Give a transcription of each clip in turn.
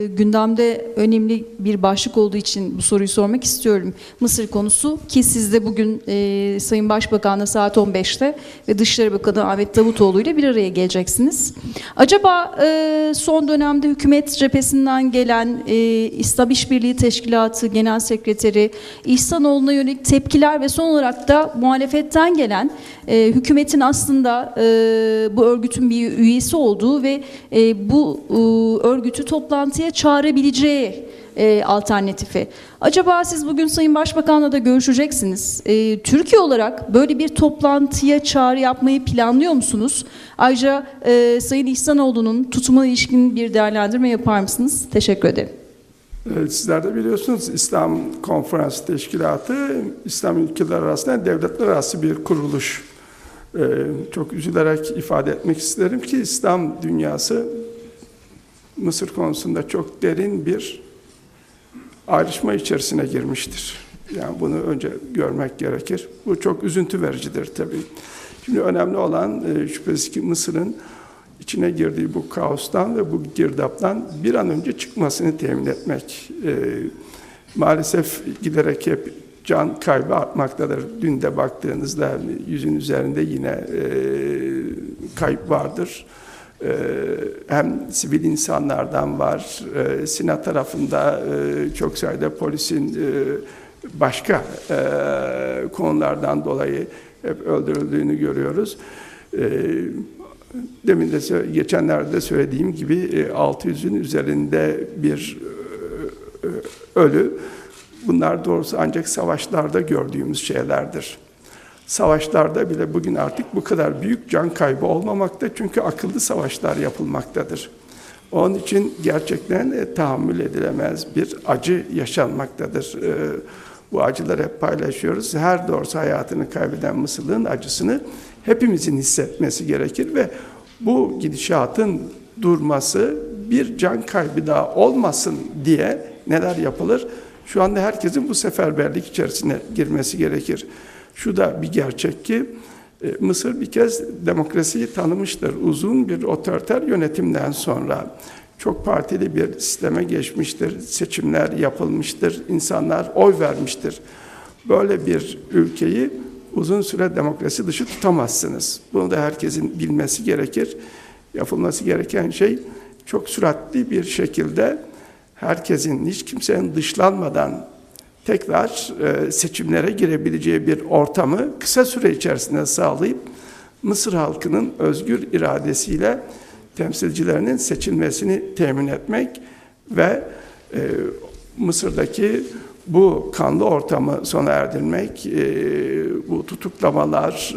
Gündemde önemli bir başlık olduğu için bu soruyu sormak istiyorum. Mısır konusu ki siz de bugün e, Sayın Başbakan'la saat 15'te ve Dışişleri Bakanı Ahmet Davutoğlu ile bir araya geleceksiniz. Acaba e, son dönemde hükümet cephesinden gelen e, İslam İşbirliği Teşkilatı Genel Sekreteri İhsanoğlu'na yönelik tepkiler ve son olarak da muhalefetten gelen e, hükümetin aslında e, bu örgütün bir üyesi olduğu ve e, bu e, örgütü toplantıya çağırabileceği e, alternatifi. Acaba siz bugün Sayın Başbakan'la da görüşeceksiniz. E, Türkiye olarak böyle bir toplantıya çağrı yapmayı planlıyor musunuz? Ayrıca e, Sayın İhsanoğlu'nun tutumuna ilişkin bir değerlendirme yapar mısınız? Teşekkür ederim. Evet, Sizler de biliyorsunuz İslam Konferans Teşkilatı İslam ülkeler arasında devletler arası bir kuruluş. Ee, çok üzülerek ifade etmek isterim ki İslam dünyası Mısır konusunda çok derin bir ayrışma içerisine girmiştir. Yani bunu önce görmek gerekir. Bu çok üzüntü vericidir tabii. Şimdi önemli olan e, şüphesiz ki Mısır'ın içine girdiği bu kaostan ve bu girdaptan bir an önce çıkmasını temin etmek. E, maalesef giderek hep can kaybı artmaktadır. Dün de baktığınızda yüzün üzerinde yine e, kayıp vardır. E, hem sivil insanlardan var, e, Sina tarafında e, çok sayıda polisin e, başka konulardan dolayı hep öldürüldüğünü görüyoruz. Demin de geçenlerde söylediğim gibi e, 600'ün üzerinde bir ölü. Bunlar doğrusu ancak savaşlarda gördüğümüz şeylerdir. Savaşlarda bile bugün artık bu kadar büyük can kaybı olmamakta çünkü akıllı savaşlar yapılmaktadır. Onun için gerçekten e, tahammül edilemez bir acı yaşanmaktadır. E, bu acıları hep paylaşıyoruz. Her doğrusu hayatını kaybeden Mısırlı'nın acısını hepimizin hissetmesi gerekir ve bu gidişatın durması bir can kaybı daha olmasın diye neler yapılır? Şu anda herkesin bu seferberlik içerisine girmesi gerekir. Şu da bir gerçek ki e, Mısır bir kez demokrasiyi tanımıştır. Uzun bir otoriter yönetimden sonra çok partili bir sisteme geçmiştir. Seçimler yapılmıştır. insanlar oy vermiştir. Böyle bir ülkeyi uzun süre demokrasi dışı tutamazsınız. Bunu da herkesin bilmesi gerekir. Yapılması gereken şey çok süratli bir şekilde herkesin, hiç kimsenin dışlanmadan tekrar e, seçimlere girebileceği bir ortamı kısa süre içerisinde sağlayıp Mısır halkının özgür iradesiyle temsilcilerinin seçilmesini temin etmek ve e, Mısır'daki bu kanlı ortamı sona erdirmek, e, bu tutuklamalar,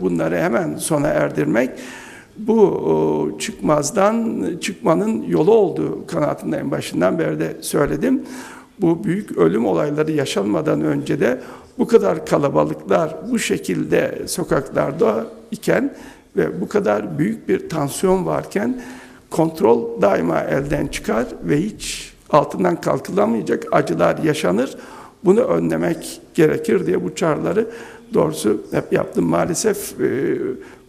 bunları hemen sona erdirmek, bu çıkmazdan çıkmanın yolu olduğu kanaatindeyim. Başından beri de söyledim. Bu büyük ölüm olayları yaşanmadan önce de bu kadar kalabalıklar bu şekilde sokaklarda iken ve bu kadar büyük bir tansiyon varken kontrol daima elden çıkar ve hiç altından kalkılamayacak acılar yaşanır. Bunu önlemek gerekir diye bu çağrıları doğrusu hep yaptım. Maalesef e,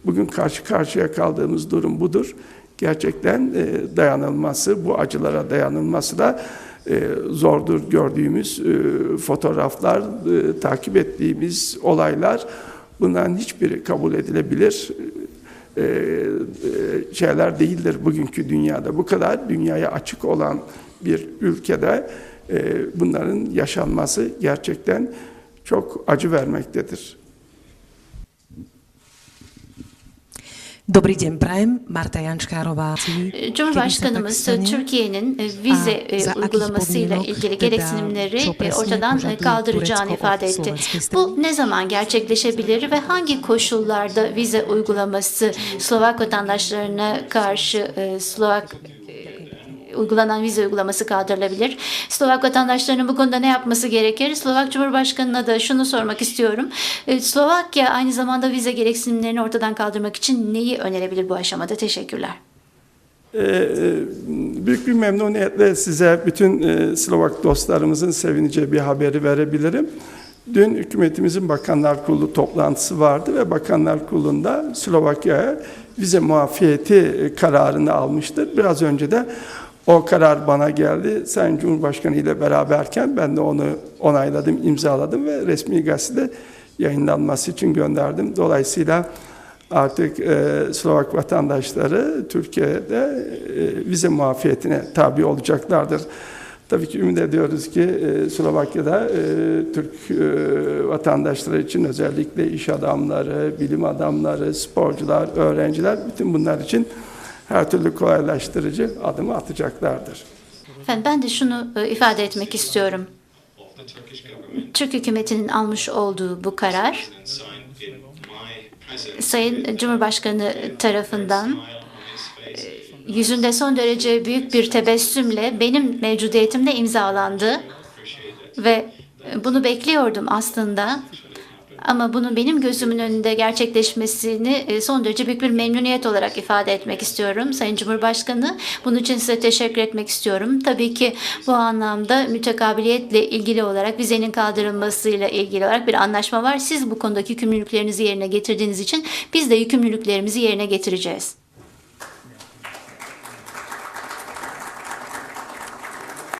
bugün karşı karşıya kaldığımız durum budur. Gerçekten e, dayanılması, bu acılara dayanılması da e, zordur gördüğümüz fotoğraflar, takip ettiğimiz olaylar bunların hiçbiri kabul edilebilir şeyler değildir bugünkü dünyada. Bu kadar dünyaya açık olan bir ülkede bunların yaşanması gerçekten çok acı vermektedir. Dobrý deň, prajem. Marta Jančkárová. E, Cumhurbaşkanımız Türkiye'nin e, vize e, uygulamasıyla ilgili gereksinimleri e, ortadan e, kaldıracağını ifade etti. Bu ne zaman gerçekleşebilir ve hangi koşullarda vize uygulaması Slovak vatandaşlarına karşı e, Slovak e, uygulanan vize uygulaması kaldırılabilir. Slovak vatandaşlarının bu konuda ne yapması gerekir? Slovak Cumhurbaşkanı'na da şunu sormak istiyorum. E, Slovakya aynı zamanda vize gereksinimlerini ortadan kaldırmak için neyi önerebilir bu aşamada? Teşekkürler. Ee, büyük bir memnuniyetle size bütün e, Slovak dostlarımızın sevineceği bir haberi verebilirim. Dün hükümetimizin Bakanlar Kurulu toplantısı vardı ve Bakanlar Kurulu'nda Slovakya'ya vize muafiyeti e, kararını almıştır. Biraz önce de O karar bana geldi. Sayın Cumhurbaşkanı ile beraberken ben de onu onayladım, imzaladım ve resmi gazetede yayınlanması için gönderdim. Dolayısıyla artık e, Slovak vatandaşları Türkiye'de e, vize muafiyetine tabi olacaklardır. Tabii ki ümit ediyoruz ki e, Slovakya'da e, Türk e, vatandaşları için özellikle iş adamları, bilim adamları, sporcular, öğrenciler bütün bunlar için her türlü kolaylaştırıcı adımı atacaklardır. Efendim ben de şunu e, ifade etmek istiyorum. Türk hükümetinin almış olduğu bu karar Sayın Cumhurbaşkanı tarafından e, yüzünde son derece büyük bir tebessümle benim mevcudiyetimde imzalandı ve bunu bekliyordum aslında. Ama bunun benim gözümün önünde gerçekleşmesini e, son derece büyük bir memnuniyet olarak ifade etmek istiyorum. Sayın Cumhurbaşkanı, bunun için size teşekkür etmek istiyorum. Tabii ki bu anlamda mütekabiliyetle ilgili olarak vizenin kaldırılmasıyla ilgili olarak bir anlaşma var. Siz bu konudaki yükümlülüklerinizi yerine getirdiğiniz için biz de yükümlülüklerimizi yerine getireceğiz.